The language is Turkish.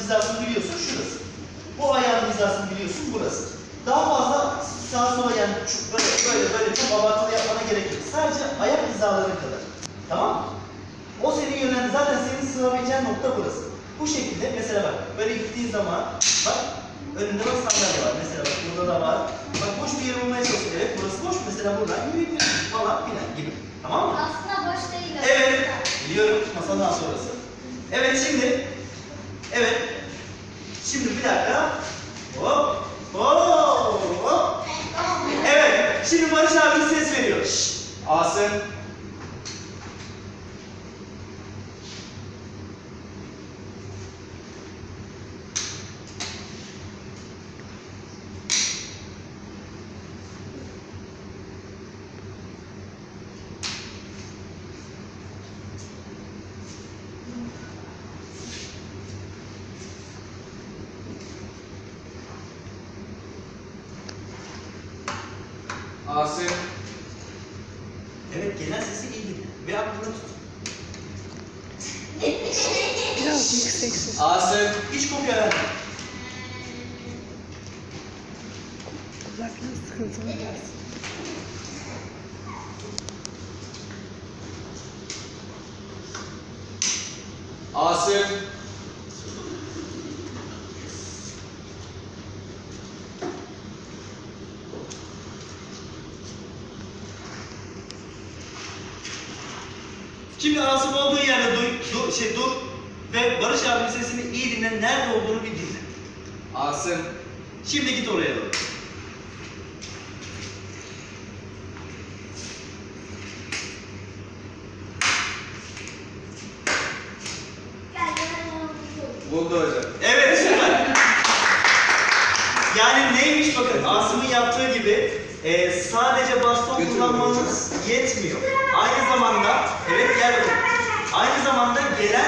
hizasını biliyorsun şurası. Bu ayağın hizasını biliyorsun burası. Daha fazla sağa sola yani böyle böyle böyle çok abartılı yapmana gerek yok. Sadece ayak hizaları kadar. Tamam mı? O seni yönlen zaten senin sığabileceğin nokta burası. Bu şekilde mesela bak böyle gittiğin zaman bak önünde bak sandalye var. Mesela bak burada da var. Bak boş bir yer bulmaya çalış. Evet burası boş. Mesela buradan yürüyebilirsin falan filan gibi. Tamam mı? Aslında boş değil. Evet. Biliyorum masadan sonrası. Evet şimdi. Evet. Şimdi bir dakika. Hop. Hop. Hop. Evet. Şimdi Barış abi ses veriyor. Şşt. Asım. Asım. Evet genel sesi iyi dinle. Ve aklında tut. Biraz yüksek ses. Asım. Hiç kopya verme. Kulaklığı sıkıntılı biraz. Asım. Şimdi Asım olduğu yerde dur, dur, şey dur ve Barış abinin sesini iyi dinle. Nerede olduğunu bir dinle. Asım. Şimdi git oraya doğru. Buldu hocam. Evet süper. Yani neymiş bakın Asım'ın yaptığı gibi e, sadece baston kullanmanız yetmiyor. Aynı zamanda evet gel. Aynı zamanda gelen